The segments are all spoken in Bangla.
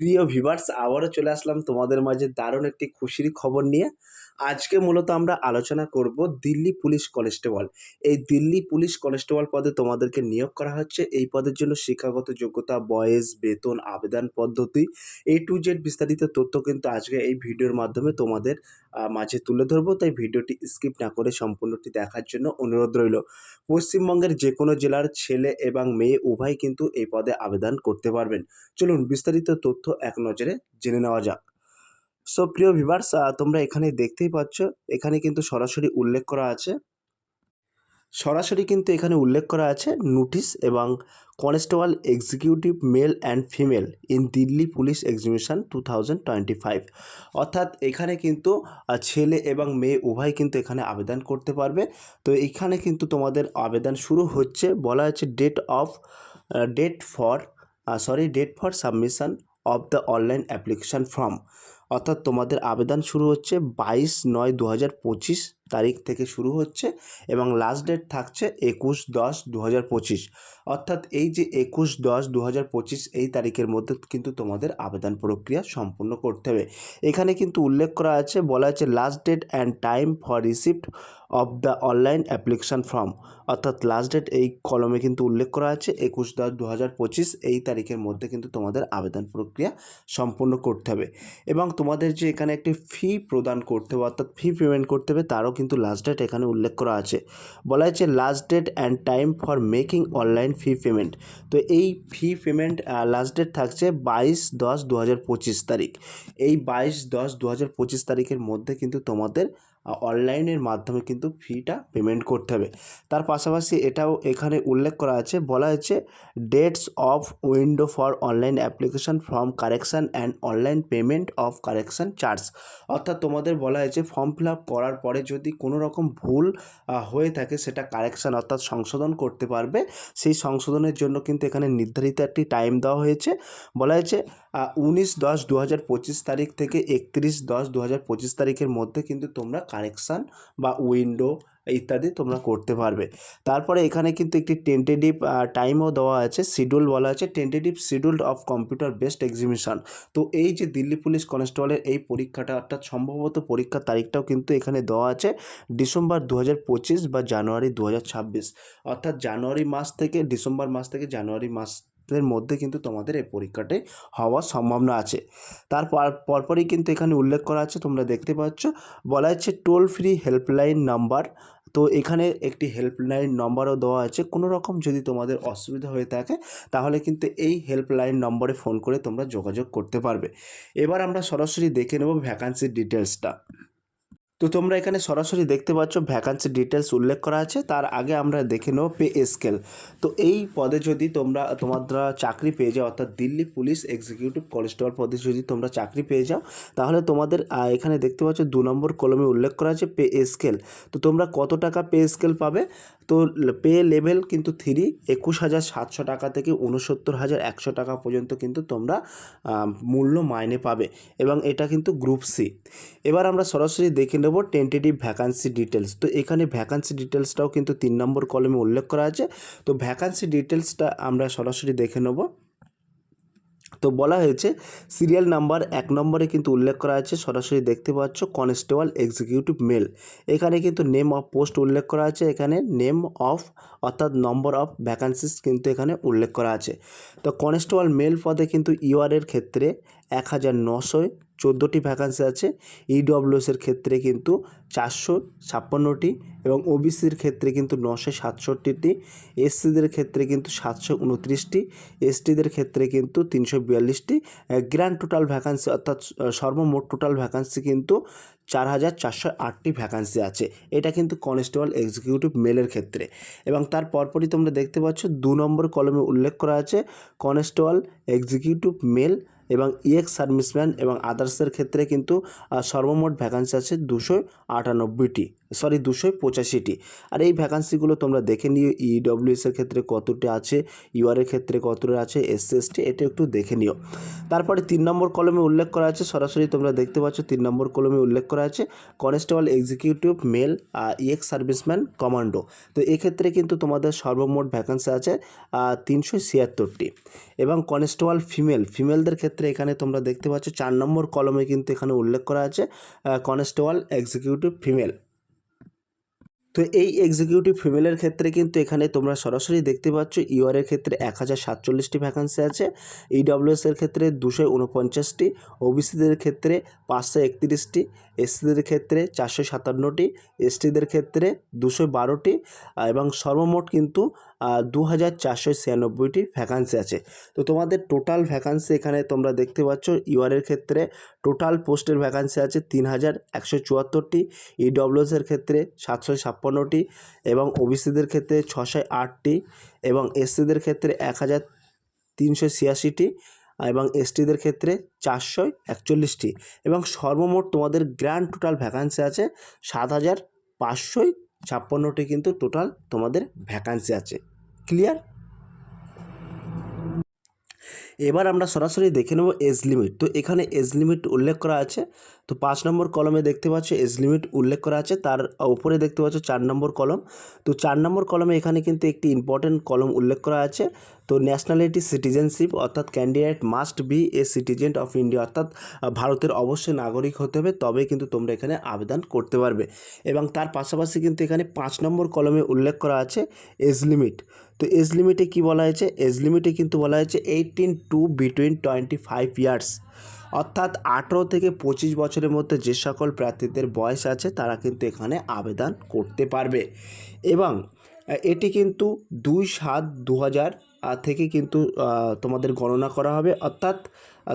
প্রিয় ভিভার্স আবারও চলে আসলাম তোমাদের মাঝে দারুণ একটি খুশির খবর নিয়ে। আজকে মূলত আমরা আলোচনা করব দিল্লি পুলিশ কনস্টেবল। এই দিল্লি পুলিশ কনস্টেবল পদে তোমাদেরকে নিয়োগ করা হচ্ছে। এই পদের জন্য শিক্ষাগত যোগ্যতা, বয়স, বেতন, আবেদন পদ্ধতি এ টু জেড বিস্তারিত তথ্য কিন্তু আজকে এই ভিডিওর মাধ্যমে তোমাদের মাঝে তুলে ধরবো। তাই ভিডিওটি স্কিপ না করে সম্পূর্ণটি দেখার জন্য অনুরোধ রইল। পশ্চিমবঙ্গের যে কোনো জেলার ছেলে এবং মেয়ে উভয় কিন্তু এই পদে আবেদন করতে পারবেন। চলুন বিস্তারিত তথ্য এক নজরে জেনে নেওয়া যাক। সো প্রিয় ভিভার্স তোমরা এখানে দেখতেই পাচ্ছ, এখানে কিন্তু সরাসরি উল্লেখ করা আছে। সরাসরি কিন্তু এখানে উল্লেখ করা আছে নোটিশ এবং constable executive male and female in Delhi police examination two অর্থাৎ এখানে কিন্তু ছেলে এবং মেয়ে উভয় কিন্তু এখানে আবেদন করতে পারবে। তো এখানে কিন্তু তোমাদের আবেদন শুরু হচ্ছে, বলা হচ্ছে date of date for sorry date for submission of the online application form অর্থাৎ তোমাদের আবেদন শুরু হচ্ছে বাইশ নয় দু হাজার পঁচিশ তারিখ থেকে শুরু হচ্ছে এবং লাস্ট ডেট থাকছে একুশ দশ দু পঁচিশ। অর্থাৎ এই যে একুশ দশ দু পঁচিশ, এই তারিখের মধ্যে কিন্তু তোমাদের আবেদন প্রক্রিয়া সম্পূর্ণ করতে হবে। এখানে কিন্তু উল্লেখ করা আছে, বলা আছে last date and time for receipt of the online application form অর্থাৎ লাস্ট ডেট এই কলমে কিন্তু উল্লেখ করা আছে, একুশ দশ দু পঁচিশ, এই তারিখের মধ্যে কিন্তু তোমাদের আবেদন প্রক্রিয়া সম্পূর্ণ করতে হবে। এবং তোমাদের যে এখানে একটি ফি প্রদান করতে হবে, অর্থাৎ ফি পেমেন্ট করতে হবে, তারও কিন্তু লাস্ট ডেট এখানে উল্লেখ করা আছে। বলা হয়েছে last date and time for making online fee payment তো এই ফি পেমেন্ট লাস্ট ডেট থাকছে বাইশ দশ দু তারিখ। এই বাইশ দশ দু তারিখের মধ্যে কিন্তু তোমাদের অনলাইনের মাধ্যমে কিন্তু ফিটা পেমেন্ট করতে হবে। তার পাশাপাশি এটাও এখানে উল্লেখ করা আছে, বলা হয়েছে dates of window for online application form correction and online payment of correction charge অর্থাৎ তোমাদের বলা হয়েছে ফর্ম ফিল আপ করার পরে যদি কোনো রকম ভুল হয়ে থাকে, সেটা কারেকশান অর্থাৎ সংশোধন করতে পারবে। সেই সংশোধনের জন্য কিন্তু এখানে নির্ধারিত একটি টাইম দেওয়া হয়েছে। বলা হয়েছে উনিশ দশ দু তারিখ থেকে একত্রিশ দশ দু তারিখের মধ্যে কিন্তু তোমরা কারেকশান বা উইন্ডো ইত্যাদি তোমরা করতে পারবে। তারপরে এখানে কিন্তু একটি টেন্টেটিভ টাইমও দেওয়া আছে শিডিউল বলা আছে tentative schedule of computer based examination তো এই যে দিল্লি পুলিশ কনস্টেবলের এই পরীক্ষাটা, অর্থাৎ সম্ভবত পরীক্ষার তারিখটাও কিন্তু এখানে দেওয়া আছে, ডিসেম্বর দু হাজার পঁচিশ বা জানুয়ারি দু হাজার ছাব্বিশ। অর্থাৎ জানুয়ারি মাস থেকে, ডিসেম্বর মাস থেকে জানুয়ারি মাস এর মধ্যে কিন্তু তোমাদের এই পরীক্ষাটি হওয়ার সম্ভাবনা আছে। তারপর পরপরই কিন্তু এখানে উল্লেখ করা আছে, তোমরা দেখতে পাচ্ছ। বলা হচ্ছে টোল ফ্রি হেল্পলাইন নাম্বার তো এখানে একটি হেল্পলাইন নম্বরও দেওয়া আছে। কোনো রকম যদি তোমাদের অসুবিধা হয়ে থাকে, তাহলে কিন্তু এই হেল্পলাইন নম্বরে ফোন করে তোমরা যোগাযোগ করতে পারবে। এবার আমরা সরাসরি দেখে নেব ভ্যাকান্সির ডিটেলসটা তো তোমরা এখানে সরাসরি দেখতে পাচ্ছ ভ্যাকান্সি ডিটেলস উল্লেখ করা আছে। তার আগে আমরা দেখে নেব পে স্কেল তো এই পদে যদি তোমরা তোমরা চাকরি পেয়ে যাও, অর্থাৎ দিল্লি পুলিশ এক্সিকিউটিভ কনস্টেবল পদে যদি তোমরা চাকরি পেয়ে যাও, তাহলে তোমাদের এখানে দেখতে পাচ্ছ দু নম্বর কলমে উল্লেখ করা আছে পে স্কেল তো তোমরা কত টাকা পে স্কেল পাবে? তো পে লেভেল কিন্তু থ্রি একুশ হাজার সাতশো টাকা থেকে উনসত্তর হাজার একশো টাকা পর্যন্ত কিন্তু তোমরা মূল্য মাইনে পাবে। এবং এটা কিন্তু গ্রুপ সি এবার আমরা সরাসরি দেখে নেব টেন্টেটিভ ভ্যাকান্সি ডিটেলস তো এখানে ভ্যাকান্সি ডিটেলসটাও কিন্তু তিন নম্বর কলমে উল্লেখ করা আছে। তো ভ্যাকান্সি ডিটেলসটা আমরা সরাসরি দেখে নেব। তো বলা হয়েছে সিরিয়াল নাম্বার এক নম্বরে কিন্তু উল্লেখ করা আছে, সরাসরি দেখতে পাচ্ছ কনস্টেবল এক্সিকিউটিভ মেল এখানে কিন্তু নেম অফ পোস্ট উল্লেখ করা আছে, এখানে নেম অফ অর্থাৎ নম্বর অফ ভ্যাকান্সিস কিন্তু এখানে উল্লেখ করা আছে। তো কনস্টেবল মেল পদে কিন্তু ইউআরের ক্ষেত্রে এক হাজার নশো চোদ্দোটি ভ্যাকান্সি আছে। ইডব্লিউএসের ক্ষেত্রে কিন্তু চারশো ছাপ্পান্নটি এবং ওবিসির ক্ষেত্রে কিন্তু নশো সাতষট্টিটি। এসসিদের ক্ষেত্রে কিন্তু সাতশো উনত্রিশটি। এসটিদের ক্ষেত্রে কিন্তু তিনশো বিয়াল্লিশটি। গ্র্যান্ড টোটাল ভ্যাকান্সি অর্থাৎ সর্বমোট টোটাল ভ্যাকান্সি কিন্তু চার হাজার চারশো আটটি ভ্যাকান্সি আছে। এটা কিন্তু কনস্টেবল এক্সিকিউটিভ মেলের ক্ষেত্রে। এবং তার পরপরই তোমরা দেখতে পাচ্ছ, দু নম্বর কলমে উল্লেখ করা আছে কনস্টেবল এক্সিকিউটিভ মেল এবং ইএক্স সার্ভিসম্যান এবং আদার্সের ক্ষেত্রে কিন্তু সর্বমোট ভ্যাকান্সি আছে দুশো আটানব্বইটি। সরি, দুশো পঁচাশিটি। আর এই ভ্যাকান্সিগুলো তোমরা দেখে নিও ইডব্লিউএসের ক্ষেত্রে কতটা আছে ইউআরের ক্ষেত্রে কতটা আছে এসসি এটা একটু দেখে নিও। তারপরে তিন নম্বর কলমে উল্লেখ করা আছে, সরাসরি তোমরা দেখতে পাচ্ছ তিন নম্বর কলমে উল্লেখ করা আছে constable executive male ex serviceman commando তো এক্ষেত্রে কিন্তু তোমাদের সর্বমোট ভ্যাকান্সি আছে তিনশো ছিয়াত্তরটি। এবং কনস্টেবল ফিমেল ফিমেলদের ক্ষেত্রে এখানে তোমরা দেখতে পাচ্ছ, চার নম্বর কলমে কিন্তু এখানে উল্লেখ করা আছে কনস্টেবল এক্সিকিউটিভ ফিমেল তো এই এক্সিকিউটিভ ফিমেলের ক্ষেত্রে কিন্তু এখানে তোমরা সরাসরি দেখতে পাচ্ছ ইউআরের ক্ষেত্রে এক হাজার সাতচল্লিশটি ভ্যাকান্সি আছে ইডব্লিউএসের ক্ষেত্রে দুশো উনপঞ্চাশটি ওবিসিদের ক্ষেত্রে পাঁচশো একত্রিশটি এসসিদের ক্ষেত্রে চারশো সাতান্নটি এসটিদের ক্ষেত্রে দুশো বারোটি এবং সর্বমোট কিন্তু দু হাজার চারশো ছিয়ানব্বইটি ভ্যাকান্সি আছে। তো তোমাদের টোটাল ভ্যাকান্সি এখানে তোমরা দেখতে পাচ্ছ ইউআরের ক্ষেত্রে টোটাল পোস্টের ভ্যাকান্সি আছে তিন হাজার একশো চুয়াত্তরটি ইডব্লিউএসের ক্ষেত্রে সাতশো ছাপ্পান্নটি এবং ওবিসিদের ক্ষেত্রে ছশো আটটি এবং এসসিদের ক্ষেত্রে এক হাজার তিনশো ছিয়াশিটি এবং এসটিদের ক্ষেত্রে চারশো একচল্লিশটি এবং সর্বমোট তোমাদের গ্র্যান্ড টোটাল ভ্যাকান্সি আছে সাত হাজার পাঁচশোই ছাপ্পান্নটি কিন্তু টোটাল তোমাদের ভ্যাকান্সি আছে। ক্লিয়ার এবার আমরা সরাসরি দেখে নেব এজ লিমিট। তো এখানে এজ লিমিট উল্লেখ করা আছে। তো পাঁচ নম্বর কলমে দেখতে পাচ্ছ এজ লিমিট উল্লেখ করা আছে। তার উপরে দেখতে পাচ্ছ চার নম্বর কলম। তো চার নম্বর কলমে এখানে কিন্তু একটি ইম্পর্টেন্ট কলম উল্লেখ করা আছে। তো ন্যাশনালিটি সিটিজেনশিপ অর্থাৎ candidate must be a citizen of India অর্থাৎ ভারতের অবশ্যই নাগরিক হতে হবে, তবে কিন্তু তোমরা এখানে আবেদন করতে পারবে। এবং তার পাশাপাশি কিন্তু এখানে পাঁচ নম্বর কলমে উল্লেখ করা আছে এজ লিমিট তো এজ লিমিটে কী বলা হয়েছে? এজ লিমিটে কিন্তু বলা হয়েছে eighteen to between twenty five years অর্থাৎ আঠেরো থেকে পঁচিশ বছরের মধ্যে যে সকল প্রার্থীদের বয়স আছে, তারা কিন্তু এখানে আবেদন করতে পারবে। এবং এটি কিন্তু দুই সাত দু হাজার থেকে কিন্তু তোমাদের গণনা করা হবে। অর্থাৎ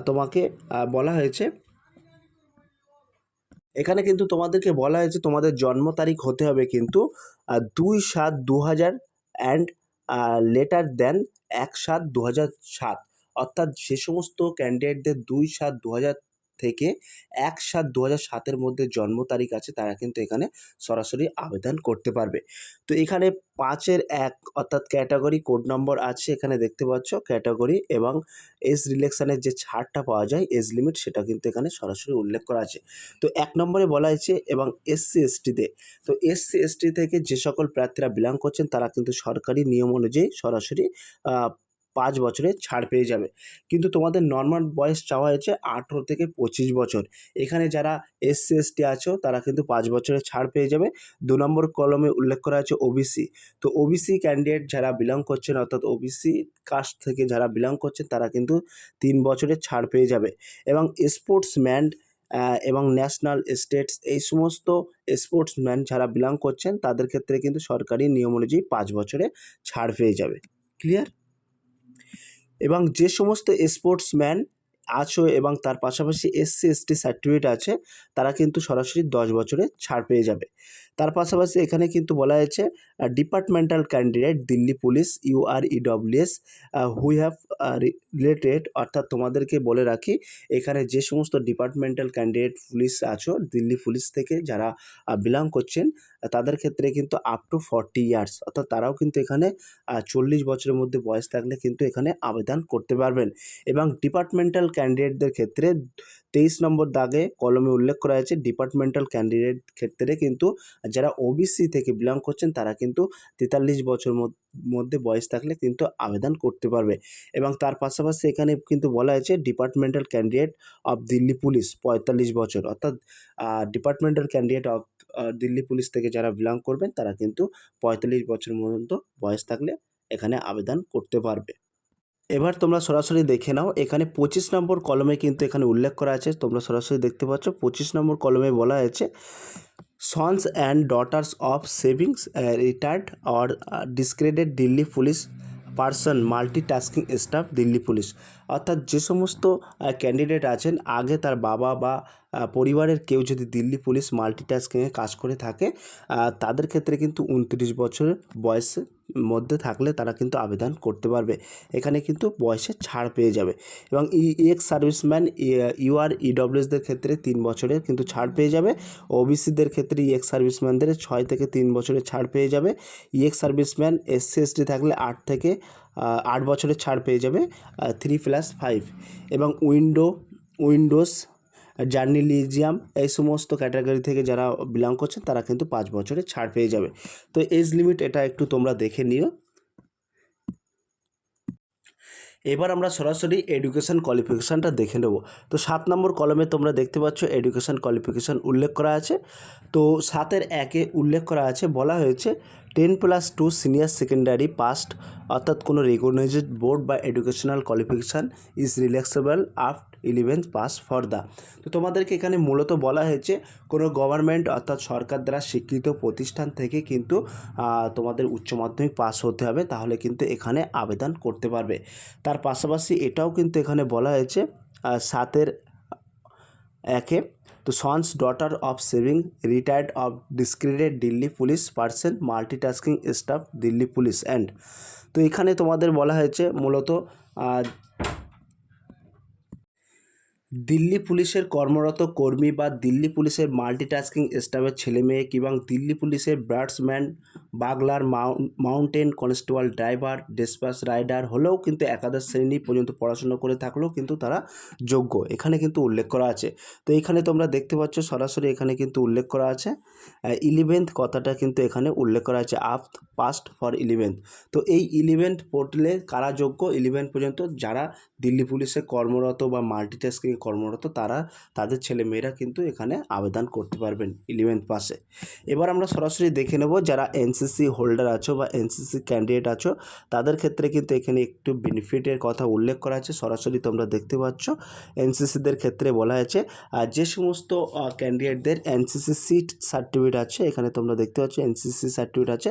তোমাকে বলা হয়েছে, এখানে কিন্তু তোমাদেরকে বলা হয়েছে তোমাদের জন্ম তারিখ হতে হবে কিন্তু দুই সাত দু হাজার অ্যান্ড লেটার দেন এক সাত দু হাজার সাত। অর্থাৎ সে সমস্ত ক্যান্ডিডেটদের দুই সাত দু হাজার থেকে এক সাত দু হাজার সাতের মধ্যে জন্ম তারিখ আছে, তারা কিন্তু এখানে সরাসরি আবেদন করতে পারবে। তো এখানে পাঁচের এক অর্থাৎ ক্যাটাগরি কোড নম্বর আছে, এখানে দেখতে পাচ্ছ ক্যাটাগরি এবং এজ রিলেকশানের যে ছাড়টা পাওয়া যায় এজ লিমিট সেটা কিন্তু এখানে সরাসরি উল্লেখ করা আছে। তো এক নম্বরে বলা হয়েছে এবং এসসি এসটিতে তো। এসসি এসটি থেকে যে সকল প্রার্থীরা বিলং করছেন, তারা কিন্তু সরকারি নিয়ম অনুযায়ী সরাসরি পাঁচ বছরের ছাড় পেয়ে যাবে। কিন্তু তোমাদের নর্মাল বয়স চাওয়া হয়েছে আঠেরো থেকে পঁচিশ বছর। এখানে যারা এসসি এসটি আছো, তারা কিন্তু পাঁচ বছরের ছাড় পেয়ে যাবে। দু নম্বর কলমে উল্লেখ করা আছে ওবিসি তো ওবিসি ক্যান্ডিডেট যারা বিলং করছেন, অর্থাৎ ওবিসি কাস্ট থেকে যারা বিলং করছেন, তারা কিন্তু তিন বছরের ছাড় পেয়ে যাবে। এবং স্পোর্টসম্যান এবং ন্যাশনাল স্টেটস এই সমস্ত স্পোর্টসম্যান যারা বিলং করছেন, তাদের ক্ষেত্রে কিন্তু সরকারি নিয়ম অনুযায়ী পাঁচ বছরে ছাড় পেয়ে যাবে। ক্লিয়ার এবং যে সমস্ত স্পোর্টসম্যান আছো এবং তার পাশাপাশি এসসি এসটি সার্টিফিকেট আছে, তারা কিন্তু সরাসরি দশ বছরে ছাড় পেয়ে যাবে। তার পাশাপাশি এখানে কিন্তু বলা হয়েছে departmental candidate Delhi police U UR EWS who have related অর্থাৎ তোমাদেরকে বলে রাখি, এখানে যে সমস্ত ডিপার্টমেন্টাল ক্যান্ডিডেট পুলিশ আছো, দিল্লি পুলিশ থেকে যারা বিলং করছেন তাদের ক্ষেত্রে কিন্তু আপ টু ফর্টি ইয়ার্স অর্থাৎ তারাও কিন্তু এখানে চল্লিশ বছরের মধ্যে বয়স থাকলে কিন্তু এখানে আবেদন করতে পারবেন। এবং ডিপার্টমেন্টাল ক্যান্ডিডেটদের ক্ষেত্রে তেইশ নম্বর দাগে কলমে উল্লেখ করা হয়েছে ডিপার্টমেন্টাল ক্যান্ডিডেট ক্ষেত্রে কিন্তু যারা ওবিসি থেকে বিলং করছেন, তারা কিন্তু তেতাল্লিশ বছর মধ্যে বয়স থাকলে কিন্তু আবেদন করতে পারবে। এবং তার পাশাপাশি এখানে কিন্তু বলা হয়েছে departmental candidate of Delhi police পঁয়তাল্লিশ বছর। অর্থাৎ departmental candidate of Delhi police থেকে যারা বিলং করবেন, তারা কিন্তু পঁয়তাল্লিশ বছর পর্যন্ত বয়স থাকলে এখানে আবেদন করতে পারবে। এবার তোমরা সরাসরি দেখে নাও, এখানে পঁচিশ নম্বর কলমে কিন্তু এখানে উল্লেখ করা আছে। তোমরা সরাসরি দেখতে পাচ্ছ, পঁচিশ নম্বর কলমে বলা হয়েছে sons and daughters of serving retired or deceased Delhi police person multitasking staff Delhi police অর্থাৎ যে সমস্ত ক্যান্ডিডেট আছেন, আগে তার বাবা বা পরিবারের কেউ যদি দিল্লি পুলিশ মাল্টিটাস্কিংয়ে কাজ করে থাকে তাদের ক্ষেত্রে কিন্তু উনত্রিশ বছরের বয়সে মধ্যে থাকলে তারা কিন্তু আবেদন করতে পারবে। এখানে কিন্তু বয়সে ছাড় পেয়ে যাবে এবং ই এক্স সার্ভিসম্যান ইউআর ইডব্লিউএসদের ক্ষেত্রে তিন বছরের কিন্তু ছাড় পেয়ে যাবে। ওবিসিদের ক্ষেত্রে ই ইএক্স সার্ভিসম্যানদের ছয় থেকে তিন বছরের ছাড় পেয়ে যাবে। ইএক্স সার্ভিসম্যান এসসি এসটি থাকলে আট থেকে আট বছরের ছাড় পেয়ে যাবে থ্রি প্লাস ফাইভ এবং উইন্ডো, উইন্ডোজ জার্নিলিজিয়াম এই সমস্ত ক্যাটাগরি থেকে যারা বিলং করছেন, তারা কিন্তু পাঁচ বছরে ছাড় পেয়ে যাবে। তো এজ লিমিট এটা একটু তোমরা দেখে নিও। এবার আমরা সরাসরি এডুকেশন কোয়ালিফিকেশানটা দেখে নেব। তো সাত নম্বর কলমে তোমরা দেখতে পাচ্ছ এডুকেশন কোয়ালিফিকেশান উল্লেখ করা আছে। তো সাতের একে উল্লেখ করা আছে, বলা হয়েছে ten plus two senior secondary passed, অর্থাৎ কোনো রেকগনাইজড বোর্ড বা educational qualification is relaxable after eleventh pass for the তো তোমাদেরকে এখানে মূলত বলা হয়েছে, কোনো গভর্নমেন্ট অর্থাৎ সরকার দ্বারা স্বীকৃত প্রতিষ্ঠান থেকে কিন্তু তোমাদের উচ্চ মাধ্যমিক পাস হতে হবে, তাহলে কিন্তু এখানে আবেদন করতে পারবে। তার পাশাপাশি এটাও কিন্তু এখানে বলা হয়েছে সাতের একে তো sons daughter of serving retired of deceased Delhi police person multitasking staff Delhi police and তো এখানে তোমাদের বলা হয়েছে মূলত দিল্লি পুলিশের কর্মরত কর্মী বা দিল্লি পুলিশের মাল্টিটাস্কিং স্টাফের ছেলে মেয়ে কিংবা দিল্লি পুলিশের bandsman, bugler mounted constable, driver dispatch rider হলেও কিন্তু একাদশ শ্রেণি পর্যন্ত পড়াশোনা করে থাকলেও কিন্তু তারা যোগ্য। এখানে কিন্তু উল্লেখ করা আছে। তো এখানে তোমরা দেখতে পাচ্ছ সরাসরি এখানে কিন্তু উল্লেখ করা আছে। ইলেভেন্থ কথাটা কিন্তু এখানে উল্লেখ করা আছে আপ পাস্ট ফর ইলেভেন্থ তো এই ইলেভেন্থ পোর্টালে কারা যোগ্য? ইলেভেন্থ পর্যন্ত যারা দিল্লি পুলিশে কর্মরত বা মাল্টিটাস্কিং কর্মরত, তারা তাদের ছেলে মেয়েরা কিন্তু এখানে আবেদন করতে পারবেন ইলেভেন্থ পাসে এবার আমরা সরাসরি দেখে নেব যারা এনসিসি হোল্ডার আছো বা এনসিসি ক্যান্ডিডেট আছো, তাদের ক্ষেত্রে কিন্তু এখানে একটু বেনিফিটের কথা উল্লেখ করা আছে। সরাসরি তোমরা দেখতে পাচ্ছ এনসিসিদের ক্ষেত্রে বলা হয়েছে আর যে সমস্ত ক্যান্ডিডেটদের এনসিসি সিট সার্টিফিকেট আছে, এখানে তোমরা দেখতে পাচ্ছ এনসিসি সার্টিফিকেট আছে,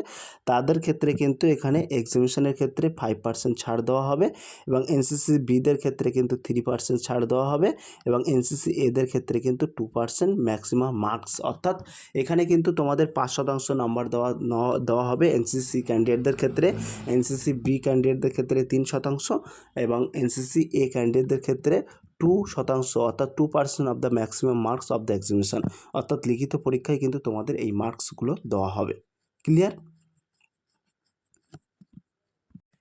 তাদের ক্ষেত্রে কিন্তু এখানে এক্সিবিশনের ক্ষেত্রে ফাইভ পার্সেন্ট ছাড় দেওয়া হবে এবং এনসিসি বিদের ক্ষেত্রে কিন্তু থ্রি পার্সেন্ট ছাড় দেওয়া হবে। এবং এনসিসি এদের ক্ষেত্রে কিন্তু টু পার্সেন্ট ম্যাক্সিমাম মার্কস অর্থাৎ এখানে কিন্তু তোমাদের পাঁচ শতাংশ নাম্বার দেওয়া দেওয়া হবে এনসিসি ক্যান্ডিডেটদের ক্ষেত্রে। এনসিসি বি ক্যান্ডিডেটদের ক্ষেত্রে তিন শতাংশ এবং এনসিসি এ ক্যান্ডিডেটদের ক্ষেত্রে টু শতাংশ, অর্থাৎ two percent of the maximum marks of the examination অর্থাৎ লিখিত পরীক্ষায় কিন্তু তোমাদের এই মার্কসগুলো দেওয়া হবে। ক্লিয়ার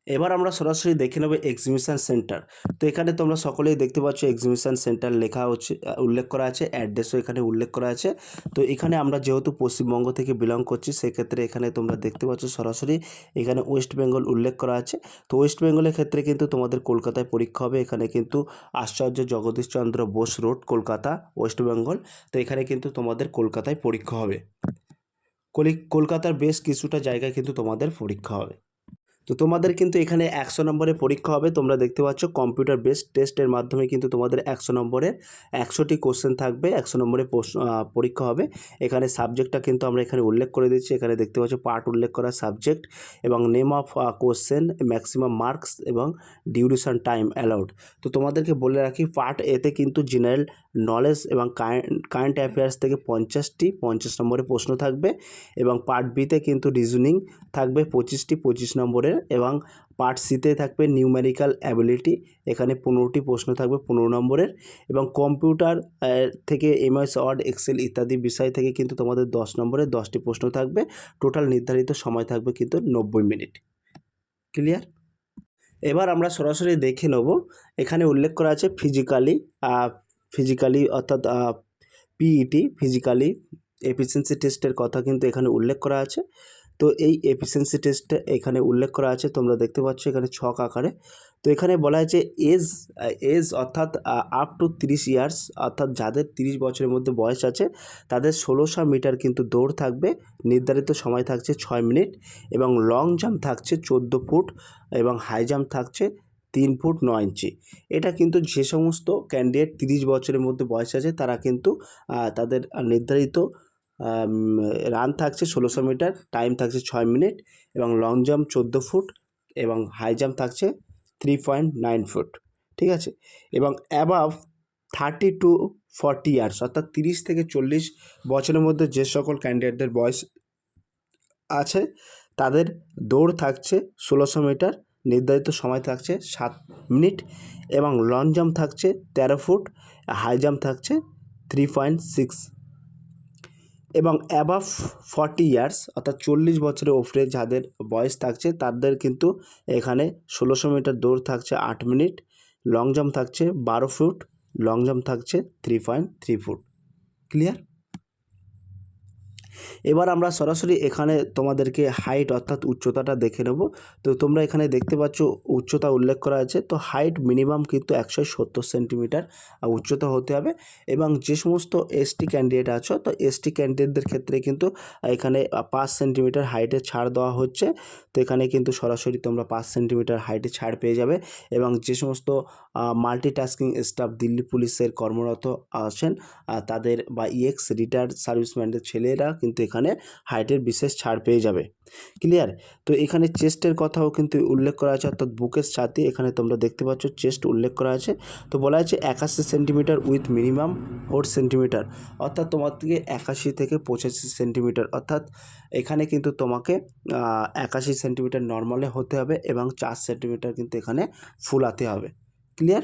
এবার আমরা সরাসরি দেখে নেব এক্সিবিশন সেন্টার তো এখানে তোমরা সকলেই দেখতে পাচ্ছ এক্সিবিশন সেন্টার লেখা হচ্ছে, উল্লেখ করা আছে অ্যাড্রেসও এখানে উল্লেখ করা আছে। তো এখানে আমরা যেহেতু পশ্চিমবঙ্গ থেকে বিলং করছি, সেক্ষেত্রে এখানে তোমরা দেখতে পাচ্ছ সরাসরি এখানে ওয়েস্ট বেঙ্গল উল্লেখ করা আছে। তো ওয়েস্ট বেঙ্গলের ক্ষেত্রে কিন্তু তোমাদের কলকাতায় পরীক্ষা হবে। এখানে কিন্তু আশ্চর্য Jagadish Chandra Bose road Kolkata West Bengal তো এখানে কিন্তু তোমাদের কলকাতায় পরীক্ষা হবে। কলি- কলকাতার বেশ কিছুটা জায়গায় কিন্তু তোমাদের পরীক্ষা হবে। তো তোমাদের কিন্তু এখানে একশো নম্বরের পরীক্ষা হবে। তোমরা দেখতে পাচ্ছ কম্পিউটার বেসড টেস্টের মাধ্যমে কিন্তু তোমাদের একশো নম্বরের একশোটি কোশ্চেন থাকবে, একশো নম্বরের পরীক্ষা হবে। এখানে সাবজেক্টটা কিন্তু আমরা এখানে উল্লেখ করে দিচ্ছি। এখানে দেখতে পাচ্ছ পার্ট উল্লেখ করা সাবজেক্ট এবং name of question maximum marks এবং ডিউরেশন টাইম অ্যালাউড তো তোমাদেরকে বলে রাখি পার্ট এতে কিন্তু জেনারেল নলেজ এবং কারেন্ট অ্যাফেয়ার্স থেকে পঞ্চাশটি, পঞ্চাশ নম্বরের প্রশ্ন থাকবে এবং পার্ট বিতে কিন্তু রিজনিং থাকবে পঁচিশটি, পঁচিশ নম্বরের এবং পার্ট সিতে থাকবে নিউমেরিক্যাল অ্যাবিলিটি এখানে পনেরোটি প্রশ্ন থাকবে পনেরো নম্বরের এবং কম্পিউটার থেকে এমএস ওয়ার্ড এক্সেল ইত্যাদি বিষয় থেকে কিন্তু তোমাদের দশ নম্বরের দশটি প্রশ্ন থাকবে। টোটাল নির্ধারিত সময় থাকবে কিন্তু নব্বই মিনিট। ক্লিয়ার এবার আমরা সরাসরি দেখে নেব। এখানে উল্লেখ করা আছে ফিজিক্যালি ফিজিক্যালি অর্থাৎ পিইটি ফিজিক্যালি এফিসিয়েন্সি টেস্টের কথা কিন্তু এখানে উল্লেখ করা আছে। তো এই এফিসিয়েন্সি টেস্টে এখানে উল্লেখ করা আছে, তোমরা দেখতে পাচ্ছ এখানে ছক আকারে। তো এখানে বলা হয়েছে এজ এজ অর্থাৎ আপ টু তিরিশ ইয়ার্স অর্থাৎ যাদের তিরিশ বছরের মধ্যে বয়স আছে, তাদের ষোলোশো মিটার কিন্তু দৌড় থাকবে, নির্ধারিত সময় থাকছে ছয় মিনিট এবং লং জাম্প থাকছে চোদ্দ ফুট এবং হাই জাম্প থাকছে তিন ফুট নয় ইঞ্চি। এটা কিন্তু যে সমস্ত ক্যান্ডিডেট তিরিশ বছরের মধ্যে বয়স আছে, তারা কিন্তু তাদের নির্ধারিত রান থাকছে ষোলোশো মিটার টাইম থাকছে ছয় মিনিট এবং লং জাম্প চোদ্দ ফুট এবং হাই জাম্প থাকছে থ্রি পয়েন্ট নাইন ফুট, ঠিক আছে? এবং above thirty two forty years অর্থাৎ তিরিশ থেকে চল্লিশ বছরের মধ্যে যে সকল ক্যান্ডিডেটদের বয়স আছে, তাদের দৌড় থাকছে ষোলোশো মিটার, নির্ধারিত সময় থাকছে সাত মিনিট এবং লং জাম্প থাকছে তেরো ফুট হাই জাম্প থাকছে থ্রি পয়েন্ট সিক্স এবং অ্যাবাভ ফর্টি ইয়ার্স অর্থাৎ চল্লিশ বছরের ওপরে যাদের বয়স থাকছে, তাদের কিন্তু এখানে ষোলোশো মিটার দৌড় থাকছে আট মিনিট লং জাম্প থাকছে বারো ফুট লং জাম্প থাকছে three point three foot. Clear এবার আমরা সরাসরি এখানে তোমাদেরকে হাইট অর্থাৎ উচ্চতাটা দেখে নেব। তো তোমরা এখানে দেখতে পাচ্ছ উচ্চতা উল্লেখ করা আছে। তো হাইট মিনিমাম কিন্তু একশো সত্তর সেন্টিমিটার উচ্চতা হতে হবে এবং যে সমস্ত এসটি ক্যান্ডিডেট আছো, তো এসটি ক্যান্ডিডেটদের ক্ষেত্রে কিন্তু এখানে পাঁচ সেন্টিমিটার হাইটে ছাড় দেওয়া হচ্ছে। তো এখানে কিন্তু সরাসরি তোমরা পাঁচ সেন্টিমিটার হাইটে ছাড় পেয়ে যাবে এবং যে সমস্ত মাল্টিটাস্কিং স্টাফ দিল্লি পুলিশের কর্মরত আছেন তাদের বা ইএক্স রিটায়ার্ড সার্ভিসম্যানদের ছেলেরা কিন্তু এখানে হাইটের বিশেষ ছাড় পেয়ে যাবে। ক্লিয়ার তো এখানে চেস্টের কথাও কিন্তু উল্লেখ করা আছে, অর্থাৎ বুকের সাথে এখানে তোমরা দেখতে পাচ্ছ চেস্ট উল্লেখ করা আছে। তো বলা আছে একাশি centimetre with minimum four centimetre অর্থাৎ তোমার থেকে একাশি থেকে পঁচাশি সেন্টিমিটার অর্থাৎ এখানে কিন্তু তোমাকে একাশি সেন্টিমিটার নর্মালে হতে হবে এবং চার সেন্টিমিটার কিন্তু এখানে ফুলাতে হবে। ক্লিয়ার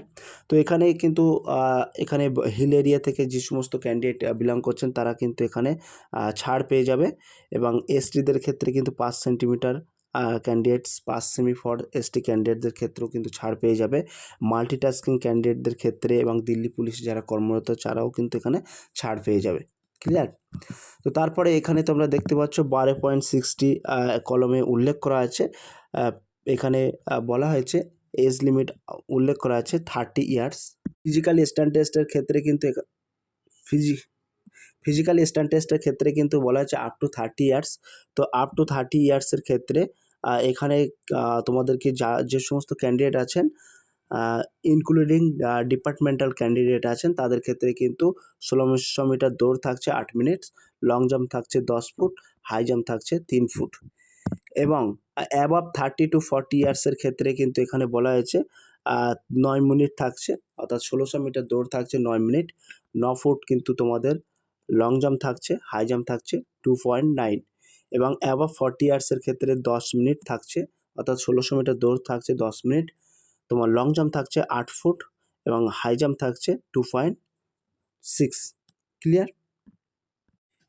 তো এখানে কিন্তু এখানে হিল এরিয়া থেকে যে সমস্ত ক্যান্ডিডেট বিলং করছেন, তারা কিন্তু এখানে ছাড় পেয়ে যাবে এবং এসটিদের ক্ষেত্রে কিন্তু পাঁচ সেন্টিমিটার ক্যান্ডিডেটস পাঁচ সেমি ফর এসটি ক্যান্ডিডেটদের ক্ষেত্রেও কিন্তু ছাড় পেয়ে যাবে। মাল্টিটাস্কিং ক্যান্ডিডেটদের ক্ষেত্রে এবং দিল্লি পুলিশ যারা কর্মরত তারাও কিন্তু এখানে ছাড় পেয়ে যাবে। ক্লিয়ার তো তারপরে এখানে তোমরা দেখতে পাচ্ছ বারো পয়েন্ট সিক্সটি কলমে উল্লেখ করা আছে। এখানে বলা হয়েছে এজ লিমিট উল্লেখ করা আছে থার্টি ইয়ার্স। ফিজিক্যাল স্ট্যান্ড টেস্টের ক্ষেত্রে কিন্তু ফিজি ফিজিক্যাল স্ট্যান্ড টেস্টের ক্ষেত্রে কিন্তু বলা হচ্ছে আপ টু থার্টি ইয়ার্স তো আপ টু থার্টি ইয়ার্সের ক্ষেত্রে এখানে তোমাদেরকে যা, যে সমস্ত ক্যান্ডিডেট আছেন ইনক্লুডিং ডিপার্টমেন্টাল ক্যান্ডিডেট আছেন, তাদের ক্ষেত্রে কিন্তু ষোলোশো মিটার দৌড় থাকছে আট মিনিট লং জাম্প থাকছে দশ ফুট হাই জাম্প থাকছে তিন ফুট। এবং অ্যাবাভ থার্টি টু ফর্টি ইয়ার্সের ক্ষেত্রে কিন্তু এখানে বলা হয়েছে নয় মিনিট থাকছে, অর্থাৎ ষোলোশো মিটার দৌড় থাকছে নয় মিনিট ন ফুট কিন্তু তোমাদের লং জাম্প থাকছে হাই জাম্প থাকছে টু পয়েন্ট নাইন এবং অ্যাবাভ ফর্টি ইয়ার্সের ক্ষেত্রে দশ মিনিট থাকছে, অর্থাৎ ষোলোশো মিটার দৌড় থাকছে দশ মিনিট, তোমার লং জাম্প থাকছে আট ফুট এবং হাই জাম্প থাকছে টু পয়েন্ট সিক্স ক্লিয়ার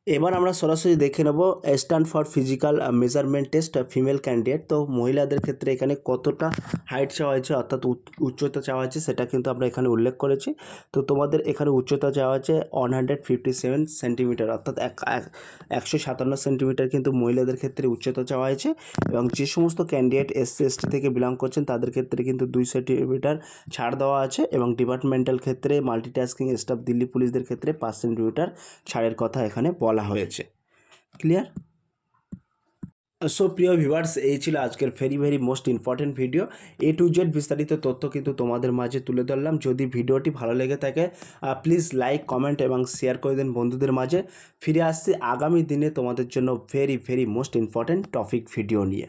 এবার আমরা সরাসরি দেখে নেব stand for physical measurement test female candidate তো মহিলাদের ক্ষেত্রে এখানে কতটা হাইট চাওয়া হয়েছে, অর্থাৎ উচ- উচ্চতা চাওয়া হয়েছে সেটা কিন্তু আমরা এখানে উল্লেখ করেছি। তো তোমাদের এখানে উচ্চতা চাওয়া হয়েছে one hundred fifty seven centimetre অর্থাৎ এক, এক- একশো সাতান্ন সেন্টিমিটার কিন্তু মহিলাদের ক্ষেত্রে উচ্চতা চাওয়া হয়েছে এবং যে সমস্ত ক্যান্ডিডেট এসসি এসটি থেকে বিলং করছেন তাদের ক্ষেত্রে কিন্তু দুই সেন্টিমিটার ছাড় দেওয়া আছে এবং ডিপার্টমেন্টাল ক্ষেত্রে মাল্টিটাস্কিং স্টাফ দিল্লি পুলিশদের ক্ষেত্রে পাঁচ সেন্টিমিটার ছাড়ের কথা এখানে বলা হয়েছে। ক্লিয়ার সো প্রিয় ভিভার্স এই ছিল আজকের very very most important video A to Z বিস্তারিত তথ্য কিন্তু তোমাদের মাঝে তুলে ধরলাম। যদি ভিডিওটি ভালো লেগে থাকে প্লিজ লাইক কমেন্ট এবং শেয়ার করে দেন বন্ধুদের মাঝে। ফিরে আসছি আগামী দিনে তোমাদের জন্য very very most important topic video নিয়ে।